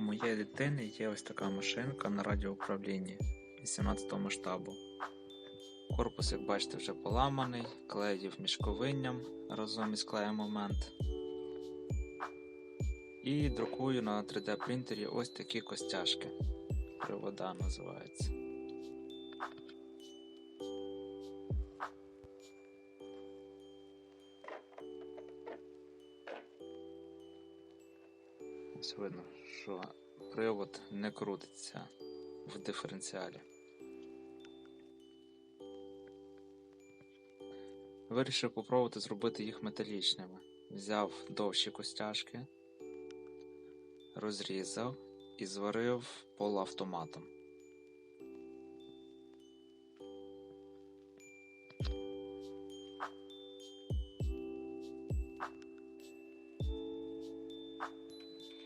моєї дитини є ось така машинка на радіоуправлінні 18 масштабу. Корпус, як бачите, вже поламаний, клеїв мішковинням разом із клеєм момент. І друкую на 3D принтері ось такі костяшки. Привода називається. Ось видно, що привод не крутиться в диференціалі. Вирішив попробувати зробити їх металічними. Взяв довші костяшки, розрізав і зварив полуавтоматом.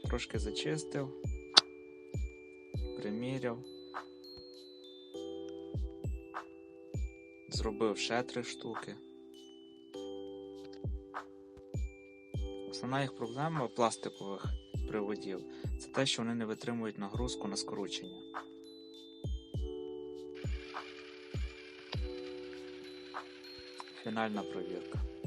Трошки зачистив, приміряв, зробив ще три штуки. Основна їх проблема пластикових приводів це те, що вони не витримують нагрузку на скручення. Фінальна провірка.